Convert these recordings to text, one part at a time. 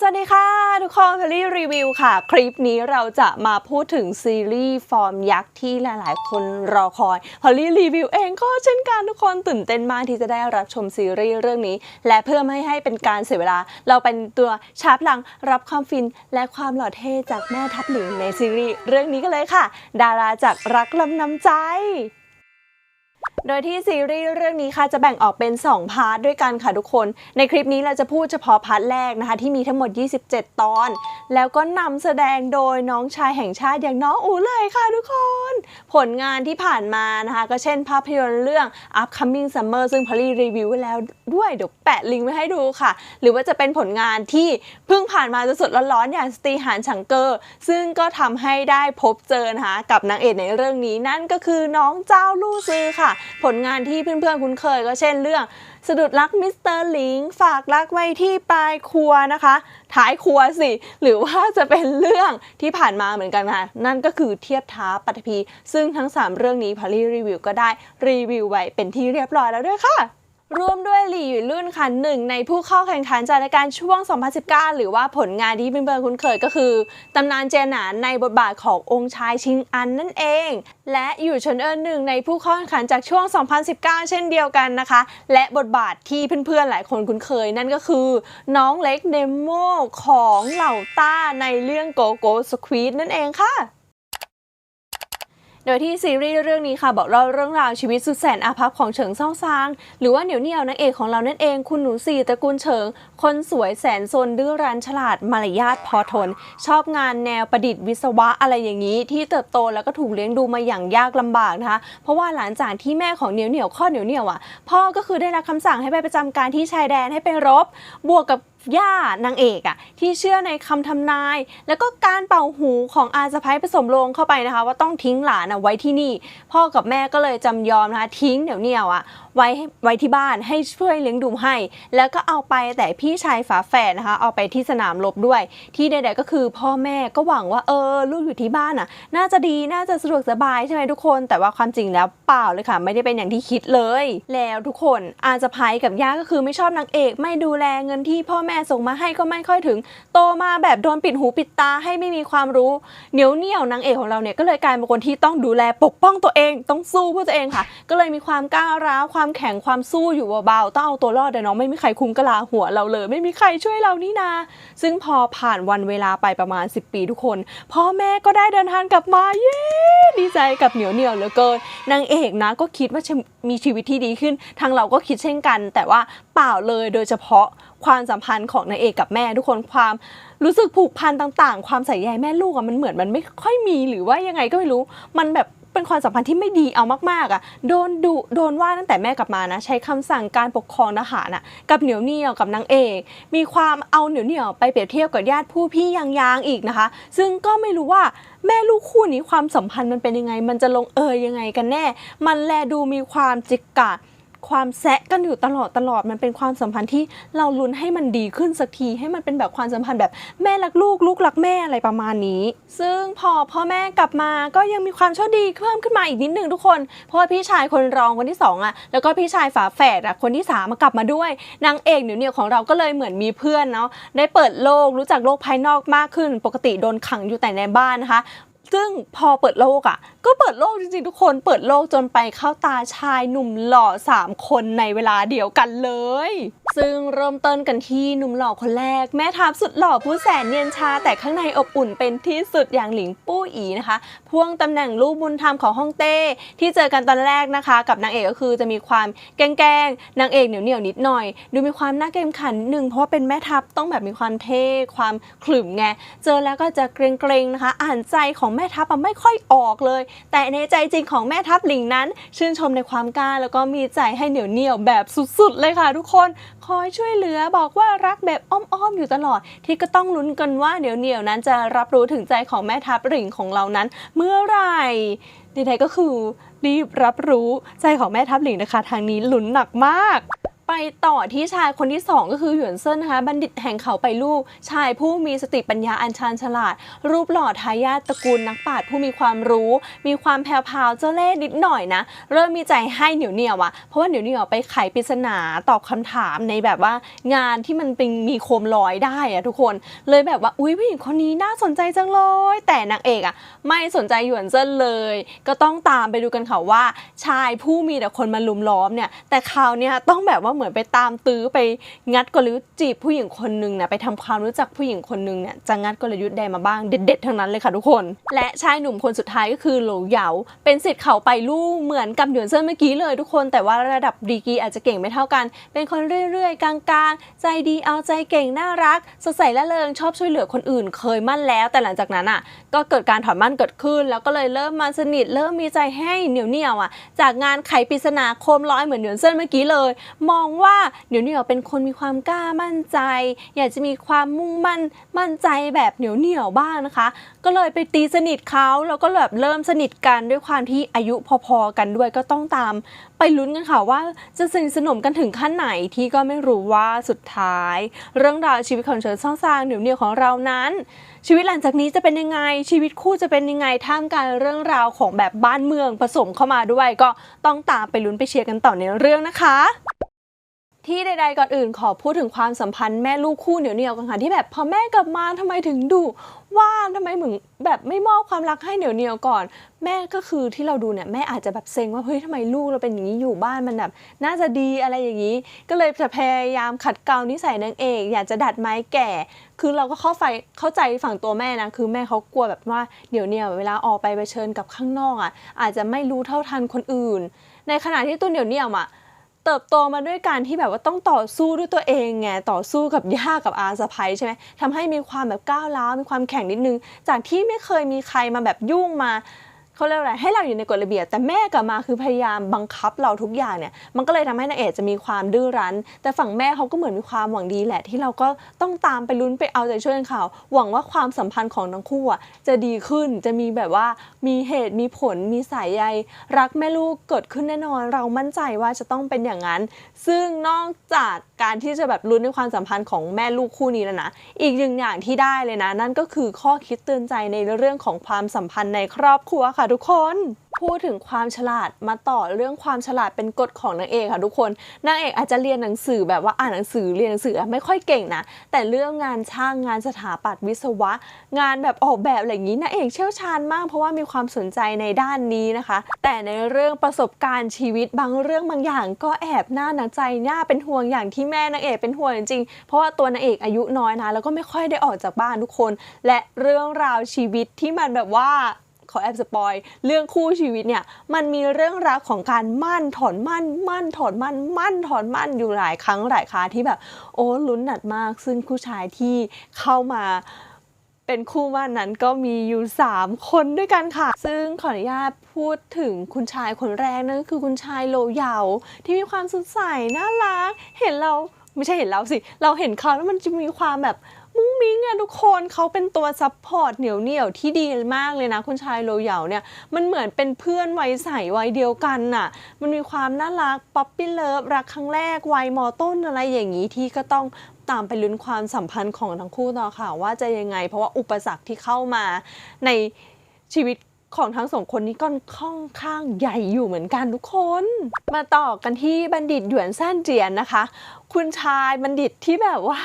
สวัสดีค่ะทุกคนพอลลี่รีวิวค่ะ คลิปนี้เราจะมาพูดถึงซีรีส์ฟอร์มยักษ์ที่หลายๆ คนรอคอยพอลลี่รีวิวเองก็เช่นกันทุกคนตื่นเต้นมากที่จะได้รับชมซีรีส์เรื่องนี้ และเพื่อไม่ให้เป็นการเสียเวลา เราเป็นตัวชาร์ปหลังรับความฟินและความหล่อเท่จากแม่ทัพหลิงในซีรีส์เรื่องนี้กันเลยค่ะ ดาราจากรักลำนำใจ โดยที่ซีรีส์เรื่องนี้ค่ะจะแบ่งออกเป็น 2 พาร์ทด้วยกันค่ะทุกคน ในคลิปนี้เราจะพูดเฉพาะพาร์ทแรกนะคะ ที่มีทั้งหมด 27 ตอน แล้วก็นำแสดงโดยน้องชายแห่งชาติอย่างน้องอูเลยค่ะทุกคน ผลงานที่ผ่านมานะคะ ก็เช่นภาพยนตร์เรื่อง Upcoming Summer ซึ่งพอลี่รีวิวไว้แล้วด้วยเดี๋ยวแปะลิงก์ไว้ให้ดูค่ะ หรือว่าจะเป็นผลงานที่เพิ่งผ่านมาสดๆร้อนๆอย่างสตีหานฉังเกอร์ ซึ่งก็ทำให้ได้พบเจอนะคะกับนางเอกในเรื่องนี้นั่นก็คือน้องเจ้าลู่ซือค่ะผลงานที่เพื่อนๆ คุ้นเคยก็เช่นเรื่องสะดุดรักมิสเตอร์หลิงฝากรักไว้ที่ปลายครัวนะคะ ท้ายครัวสิ หรือว่าจะเป็นเรื่องที่ผ่านมาเหมือนกันค่ะ นั่นก็คือเทียบท้าปัตภีซึ่งทั้ง 3 เรื่องนี้พอลลี่รีวิวก็ได้รีวิวไว้เป็นที่เรียบร้อยแล้วด้วยค่ะ ร่วมด้วยหลี่หยุ่ยลุ่นค่ะหนึ่งในผู้เข้าแข่งขันจากรายการช่วง 2019 หรือว่าผลงานที่เพื่อนๆคุ้นเคยก็คือ ตำนานเจยหนานในบทบาทขององค์ชายชิงอันนั่นเอง และอยู่เฉินเอิญหนึ่งในผู้เข้าแข่งขันจากช่วง 2019 เช่นเดียวกันนะคะ และบทบาทที่เพื่อนๆหลายคนคุ้นเคย นั่นก็คือ น้องเล็กเนโมของเหล่าต้าในเรื่องโกโก้สควีดนั่นเองค่ะ โดยที่ซีรีส์เรื่องนี้ค่ะบอกเล่าเรื่องราวชีวิตสุดแสนอาภัพของเฉิงเซาซาง หรือว่าเหนียวเหนียวนางเอกของเรานั่นเองคุณหนูสี่ตระกูลเฉิง คนสวยแสนซนดื้อรั้นฉลาดมารยาทพอทน ชอบงานแนวประดิษฐ์วิศวะอะไรอย่างนี้ ที่เติบโตแล้วก็ถูกเลี้ยงดูมาอย่างยากลำบากนะคะเพราะว่าหลังจากที่แม่ของเหนียวเหนียวข้อเหนียวเหนียวอะพ่อก็คือได้รับคำสั่งให้ไปประจำการที่ชายแดนให้ไปรบ บวกกับ ย่านางเอกอะที่เชื่อในคำทำนาย แล้วก็การเป่าหูของอาสะพ้ายผสมโลงเข้าไปนะคะ ว่าต้องทิ้งหลานอะไว้ที่นี่ พ่อกับแม่ก็เลยจำยอมนะคะทิ้งเดี๋ยวเนียวอะ ไว้ไว้ที่บ้านให้ช่วยเลี้ยงดูให้ แล้วก็เอาไปแต่พี่ชายฝาแฝดนะคะ เอาไปที่สนามรบด้วย ที่ใดๆก็คือพ่อแม่ก็หวังว่าเออลูกอยู่ที่บ้านอะน่าจะดีน่าจะสะดวกสบายใช่ไหมทุกคน แต่ว่าความจริงแล้วเปล่าเลยค่ะ ไม่ได้เป็นอย่างที่คิดเลย แล้วทุกคนอาสะพ้ายกับย่าก็คือไม่ชอบนางเอก ไม่ดูแลเงินที่พ่อแม่ส่งมาให้ก็ไม่ค่อยถึง โตมาแบบโดนปิดหูปิดตาให้ไม่มีความรู้เหนียวเหนียวนางเอกของเราเนี่ยก็เลยกลายเป็นคนที่ต้องดูแลปกป้องตัวเอง ต้องสู้เพื่อตัวเองค่ะ ก็เลยมีความก้าวร้าวความแข็งความสู้อยู่เบาๆต้องเอาตัวรอดแต่น้องไม่มีใครคุ้มกะลาหัวเราเลย ไม่มีใครช่วยเรานี่นา ซึ่งพอผ่านวันเวลาไปประมาณ 10 ปีทุกคน พ่อแม่ก็ได้เดินทางกลับมาเย้ดีใจกับเหนียวเหนียวเหลือเกินนางเอกนะก็คิดว่ามีชีวิตที่ดีขึ้น ทางเราก็คิดเช่นกัน แต่ว่าเปล่าเลยโดยเฉพาะความสัมพันธ์ของนางเอกกับแม่ทุกคนความรู้สึกผูกพันต่าง ๆ ความใส่ใยแม่ลูกอะมันเหมือนมันไม่ค่อยมีหรือว่ายังไงก็ไม่รู้ มันแบบ เป็นความสัมพันธ์ที่ไม่ดีเอามากๆอะโดนดุโดนว่าตั้งแต่แม่กลับมานะ ใช้คำสั่งการปกครองทหารอะกับเหนียวเหนียวกับนางเอก มีความเอาเหนียวเหนียวไปเปรียบเทียบกับญาติผู้พี่ยางๆอีกนะคะ ซึ่งก็ไม่รู้ว่าแม่ลูกคู่นี้ความสัมพันธ์มันเป็นยังไง มันจะลงเอยยังไงกันแน่ มันแลดูมีความจิกกัด ความแซะกันอยู่ตลอดตลอดมันเป็นความสัมพันธ์ที่เราลุ้นให้มันดีขึ้นสักที ให้มันเป็นแบบความสัมพันธ์แบบแม่รักลูกลูกรักแม่อะไรประมาณนี้ ซึ่งพอพ่อแม่กลับมาก็ยังมีความโชคดีเพิ่มขึ้นมาอีกนิดนึงทุกคน เพราะว่าพี่ชายคนรองคนที่สองอะแล้วก็พี่ชายฝาแฝดอะคนที่สามมากลับมาด้วยนางเอกเหนียวเหนียวของเราก็เลยเหมือนมีเพื่อนเนาะได้เปิดโลกรู้จักโลกภายนอกมากขึ้น ปกติโดนขังอยู่แต่ในบ้านนะคะซึ่งพอเปิดโลกอะ ก็เปิดโลกจริงๆ ทุกคนเปิดโลกจนไปเข้าตาชายหนุ่มหล่อ 3 คนในเวลาเดียวกันเลย ซึ่งเริ่มต้นกันที่หนุ่มหล่อคนแรก แม่ทัพสุดหล่อผู้แสนเนียนชา แต่ข้างในอบอุ่นเป็นที่สุดอย่างหลิงปู้อีนะคะ พ่วงตำแหน่งลูกบุญธรรมของฮ่องเต้ที่เจอกันตอนแรกนะคะ กับนางเอกก็คือจะมีความแกล้งๆนางเอกเหนียวเหนียวนิดหน่อย ดูมีความน่าเกรงขันนิดนึงเพราะว่าเป็นแม่ทัพต้องแบบมีความเท่ความขรึมไงเจอแล้วก็จะเกรงๆนะคะ อ่านใจของแม่ทัพอะไม่ค่อยออกเลยแต่ในใจจริงของแม่ทัพหลิงนั้น ชื่นชมในความกล้าแล้วก็มีใจให้เหนียวเหนียวแบบสุดๆ เลยค่ะทุกคน คอยช่วยเหลือบอกว่ารักแบบอ้อมๆอยู่ตลอด ที่ก็ต้องลุ้นกันว่าเหนียวเหนียวนั้นจะรับรู้ถึงใจของแม่ทัพหลิงของเรานั้น เมื่อไหร่ใดๆก็คือรีบรับรู้ใจของแม่ทัพหลิงนะคะ ทางนี้ลุ้นหนักมาก ไปต่อที่ชายคนที่สองก็คือหยวนเซินนะคะบัณฑิตแห่งเขาไปลูก ชายผู้มีสติปัญญาอันชาญฉลาด รูปหล่อทายาทตระกูลนักปราชญ์ผู้มีความรู้ มีความแผ่วๆเจ้าเล่ห์นิดหน่อยนะ เริ่มมีใจให้เหนียวเหนียวอะเพราะว่าเหนียวเหนียวไปไขปริศนาตอบคำถามในแบบว่างานที่มันเป็นมีโคมลอยได้อะทุกคน เลยแบบว่าอุ้ยผู้หญิงคนนี้น่าสนใจจังเลย แต่นางเอกอะไม่สนใจหยวนเซินเลย ก็ต้องตามไปดูกันค่ะว่า ชายผู้มีแต่คนมาลุมล้อมเนี่ยแต่คราวเนี้ยต้องแบบว่าเหมือนไปตามตื้อไปงัดกลยุทธ์จีบผู้หญิงคนหนึงเนี่ยไปทำความรู้จักผู้หญิงคนหนึงเนี่ยจะงัดกลยุทธ์ใดมาบ้างเด็ดๆทั้งนั้นเลยค่ะทุกคน และชายหนุ่มคนสุดท้ายก็คือโหลเหยาเป็นสิทธิ์เขาไปลู่เหมือนกับหยวนเซินเมื่อกี้เลยทุกคนแต่ว่าระดับดีกีอาจจะเก่งไม่เท่ากัน เป็นคนเรื่อยๆ กลางๆ ใจดีเอาใจเก่งน่ารักสดใสละเริงชอบช่วยเหลือคนอื่น เคยมั่นแล้ว แต่หลังจากนั้นอะก็เกิดการถอนมั่นเกิดขึ้น แล้วก็เลยเริ่มมาสนิทเริ่มมีใจให้เหนียวเหนียวๆอะจากงานไขปริศนาโคมร้อยเหมือนหยวนเซินเมื่อกี้เลย มองว่าเหนียวเหนียวเป็นคนมีความกล้ามั่นใจ อยากจะมีความมุ่งมั่นมั่นใจแบบเหนียวเหนียวบ้างนะคะ ก็เลยไปตีสนิทเขาแล้วก็แบบเริ่มสนิทกันด้วยความที่อายุพอๆกันด้วยก็ต้องตาม ไปลุ้นกันค่ะว่าจะสนิทสนมกันถึงขั้นไหนที่ก็ไม่รู้ว่าสุดท้าย เรื่องราวชีวิตของเฉินซ่องซางเหนียวเหนียวของเรานั้น ชีวิตหลังจากนี้จะเป็นยังไงชีวิตคู่จะเป็นยังไงท่ามกลางเรื่องราวของแบบบ้านเมืองผสมเข้ามาด้วยก็ต้องตามไปลุ้นไปเชียร์กันต่อในเรื่องนะคะ ที่ใดๆก่อนอื่นขอพูดถึงความสัมพันธ์แม่ลูกคู่เหนียวเหนียวๆกันค่ะที่แบบพอแม่กลับมาทำไมถึงดุว่าทำไมเหมือนแบบไม่มอบความรักให้เหนียวเหนียวๆก่อน แม่ก็คือที่เราดูเนี่ยแม่อาจจะแบบเซ็งว่าเฮ้ยทำไมลูกเราเป็นอย่างนี้อยู่บ้านมันแบบน่าจะดีอะไรอย่างนี้ ก็เลยจะพยายามขัดเกลานิสัยนางเอก อยากจะดัดไม้แก่ คือเราก็เข้าไฟเข้าใจฝั่งตัวแม่นะคือแม่เขากลัวแบบว่าเดี๋ยวเนี่ยเวลาออกไปเผชิญกับข้างนอกอะอาจจะไม่รู้เท่าทันคนอื่น ในขณะที่ตัวเหนียวเนี่ยอะ เติบโตมาด้วยการที่แบบว่าต้องต่อสู้ด้วยตัวเองไงต่อสู้กับย่ากับอาสะพ้ยใช่ไหมทำให้มีความแบบก้าวร้าวมีความแข็งนิดนึง จากที่ไม่เคยมีใครมาแบบยุ่งมา เขาเรียกอะไรให้เราอยู่ในกฎระเบียบ แต่แม่กลับมาคือพยายามบังคับเราทุกอย่างเนี่ยมันก็เลยทำให้นางเอกจะมีความดื้อรั้น แต่ฝั่งแม่เขาก็เหมือนมีความหวังดีแหละ ที่เราก็ต้องตามไปลุ้นไปเอาใจช่วยเขาหวังว่าความสัมพันธ์ของทั้งคู่อะจะดีขึ้นจะมีแบบว่ามีเหตุมีผลมีสายใย รักแม่ลูกเกิดขึ้นแน่นอน เรามั่นใจว่าจะต้องเป็นอย่างนั้น ซึ่งนอกจากการที่จะแบบลุ้นในความสัมพันธ์ของแม่ลูกคู่นี้แล้วนะอีกหนึ่งอย่างที่ได้เลยนะ นั่นก็คือข้อคิดเตือนใจในเรื่องของความสัมพันธ์ในครอบครัวค่ะทุกคนพูดถึงความฉลาดมาต่อเรื่องความฉลาดเป็นกฎของนางเอกค่ะทุกคนนางเอกอาจจะเรียนหนังสือแบบว่าอ่านหนังสือเรียนหนังสือไม่ค่อยเก่งนะ แต่เรื่องงานช่างงานสถาปัตย์วิศวะ งานแบบออกแบบอะไรอย่างนี้นางเอกเชี่ยวชาญมาก เพราะว่ามีความสนใจในด้านนี้นะคะ แต่ในเรื่องประสบการณ์ชีวิตบางเรื่องบางอย่าง ก็แอบน่าหนักใจน่าเป็นห่วงอย่างที่แม่นางเอกเป็นห่วงจริงเพราะว่าตัวนางเอกอายุน้อยนะแล้วก็ไม่ค่อยได้ออกจากบ้านทุกคน และเรื่องราวชีวิตที่มันแบบว่า อแอบสปอยเรื่องคู่ชีวิตเนี่ยมันมีเรื่องราวของการมั่นถอนมั่นมั่นถอนมั่นมั่นถอนมั่นอยู่หลายครั้งหลายคราที่แบบโอ้ลุ้นหนัดมาก ซึ่งผู้ชายที่เข้ามาเป็นคู่มั่นนั้นก็มีอยู่ 3 คนด้วยกันค่ะ ซึ่งขออนุญาตพูดถึงคุณชายคนแรกนั่นก็คือคุณชายโลเยาที่มีความสดใสน่ารัก เห็นเราไม่ใช่เห็นเราสิ เราเห็นเขาแล้วมันจะมีความแบบ มุ้งมิ้งอะทุกคนเขาเป็นตัวซัพพอร์ตเหนียวเหนียวที่ดีมากเลยนะ คุณชายโลเหยาเนี่ย มันเหมือนเป็นเพื่อนวัยใสวัยเดียวกันน่ะ มันมีความน่ารักป๊อปปี้เลิฟรักครั้งแรกวัยมอต้นอะไรอย่างนี้ที่ก็ต้องตามไปลุ้นความสัมพันธ์ของทั้งคู่ต่อค่ะ ว่าจะยังไง เพราะว่าอุปสรรคที่เข้ามาในชีวิตของทั้งสองคนนี้ก็ค่อนข้างใหญ่อยู่เหมือนกันทุกคน มาต่อกันที่บัณฑิตหยวนซ่านเจียนนะคะ คุณชายบัณฑิตที่แบบว่า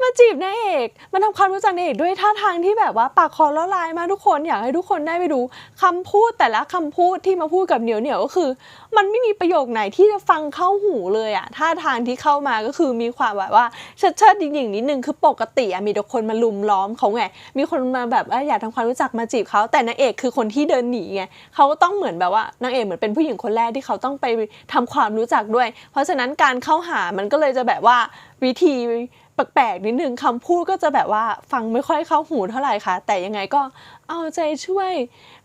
มาจีบนางเอกมาทำความรู้จักนางเอกด้วยท่าทางที่แบบว่าปากคอละลายมากทุกคนอยากให้ทุกคนได้ไปดูคำพูดแต่ละคำพูดที่มาพูดกับเหนียวเหนียวก็คือ มันไม่มีประโยคไหนที่จะฟังเข้าหูเลยอะท่าทางที่เข้ามาก็คือมีความแบบว่าเชิดเชิดดิ่งๆนิดนึงคือปกติอะมีแต่คนมาลุมล้อมเขาไงมีคนมาแบบอยากทำความรู้จักมาจีบเขาแต่นางเอกคือคนที่เดินหนีไงเขาก็ต้องเหมือนแบบว่านางเอกเหมือนเป็นผู้หญิงคนแรกที่เขาต้องไปทำความรู้จักด้วย เพราะฉะนั้นการเข้าหามันก็เลยจะแบบว่าวิธี แปลกๆนิดนึงคำพูดก็จะแบบว่าฟังไม่ค่อยเข้าหูเท่าไหร่ค่ะ แต่ยังไงก็เอาใจช่วย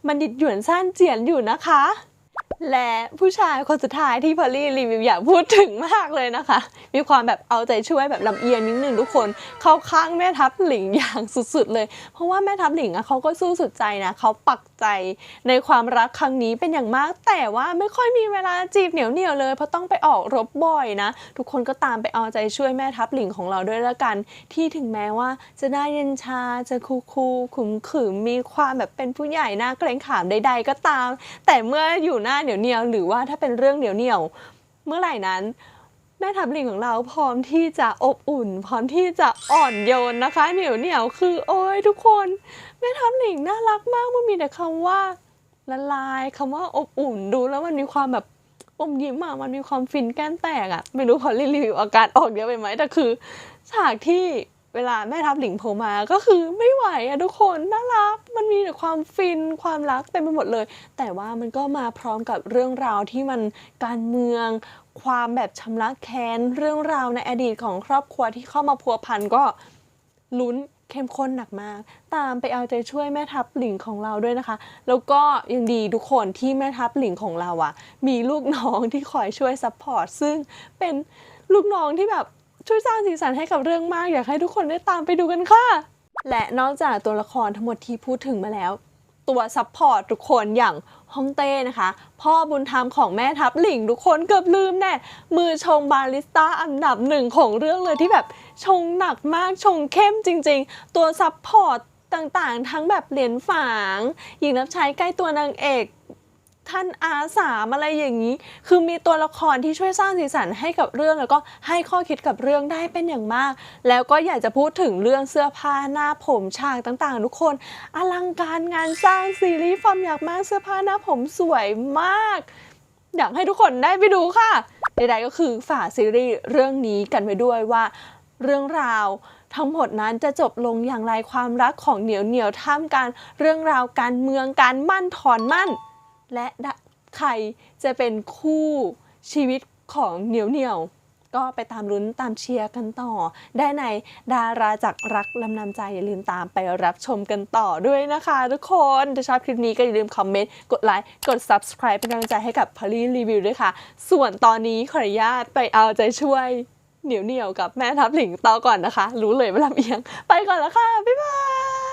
มันดิดหยวนซ่านเจียนอยู่นะคะ และผู้ชายคนสุดท้ายที่พอลลี่รีวิวอยากพูดถึงมากเลยนะคะ มีความแบบเอาใจช่วยแบบลำเอียงนิดนึงทุกคนเข้าข้างแม่ทัพหลิงอย่างสุดๆเลย เพราะว่าแม่ทัพหลิงอะเขาก็สู้สุดใจนะเขาปักใจในความรักครั้งนี้เป็นอย่างมาก แต่ว่าไม่ค่อยมีเวลาจีบเหนียวเหนียวเลยเพราะต้องไปออกรบบ่อยนะ ทุกคนก็ตามไปเอาใจช่วยแม่ทัพหลิงของเราด้วยละกัน ที่ถึงแม้ว่าจะหน้าเย็นชาจะคูคูขุมขึมมีความแบบเป็นผู้ใหญ่หน้าเกรงขามใด ๆ ก็ตาม แต่เมื่ออยู่หน้าเหนียวเหนียวหรือว่าถ้าเป็นเรื่องเหนียวเหนียวเมื่อไหร่นั้น แม่ทัพลิงของเราพร้อมที่จะอบอุ่น พร้อมที่จะอ่อนโยนนะคะ เหนียวเหนียวคือ โอ้ยทุกคน แม่ทัพลิงน่ารักมากมันมีแต่คำว่าละลายคำว่าอบอุ่นดูแล้วมันมีความแบบอมยิ้มอะมันมีความฟินแก้มแตกอะไม่รู้พอรีวิวอาการออกเยอะไปไหมแต่คือ ฉากที่ เวลาแม่ทัพหลิงโผล่มาก็คือไม่ไหวอะทุกคนน่ารัก มันมีแต่ความฟินความรักเต็มไปหมดเลย แต่ว่ามันก็มาพร้อมกับเรื่องราวที่มันการเมือง ความแบบชำระแค้นเรื่องราวในอดีตของครอบครัวที่เข้ามาพัวพันก็ลุ้นเข้มข้นหนักมาก ตามไปเอาใจช่วยแม่ทัพหลิงของเราด้วยนะคะ แล้วก็ยังดีทุกคนที่แม่ทัพหลิงของเราอะมีลูกน้องที่คอยช่วยซัพพอร์ตซึ่งเป็นลูกน้องที่แบบ ช่วยสร้างสีสันให้กับเรื่องมาก อยากให้ทุกคนได้ตามไปดูกันค่ะ และนอกจากตัวละครทั้งหมดที่พูดถึงมาแล้ว ตัวซัพพอร์ตทุกคนอย่างฮ่องเต้นะคะ พ่อบุญธรรมของแม่ทัพหลิงทุกคนเกือบลืมแน่ มือชงบาริสต้าอันดับหนึ่งของเรื่องเลยที่แบบชงหนักมากชงเข้มจริง ๆ ตัวซัพพอร์ตต่างๆ ทั้งแบบเหรียญฝาง หญิงรับใช้ใกล้ตัวนางเอก ท่านอาสามอะไรอย่างนี้ คือมีตัวละครที่ช่วยสร้างสีสันให้กับเรื่องแล้วก็ให้ข้อคิดกับเรื่องได้เป็นอย่างมาก แล้วก็อยากจะพูดถึงเรื่องเสื้อผ้าหน้าผมฉากต่างๆ ทุกคน อลังการงานสร้างซีรีส์ฟอร์มอยากมากเสื้อผ้าหน้าผมสวยมาก อยากให้ทุกคนได้ไปดูค่ะใดๆก็คือฝากซีรีส์เรื่องนี้กันไปด้วยว่าเรื่องราวทั้งหมดนั้นจะจบลงอย่างไรความรักของเหนียวเหนียวท่ามกลารเรื่องราวการเมืองการมั่นถอนมั่น และใครจะเป็นคู่ชีวิตของเหนียวเหนียวก็ไปตามลุ้นตามเชียร์กันต่อ ได้ในดาราจากรักลำนำใจ อย่าลืมตามไปรับชมกันต่อด้วยนะคะทุกคน ถ้าชอบคลิปนี้ก็อย่าลืมคอมเมนต์ กดไลค์ กด subscribe เป็นกำลังใจให้กับพ o ลีรีวิวด้วยค่ะ ส่วนตอนนี้ขออนุญาตไปเอาใจช่วย เหนียวเหนียวกับแม่ทัพหลิงต่อก่อนนะคะ รู้เลยว่าลำเอียง ไปก่อนแล้วค่ะ บ๊ายบาย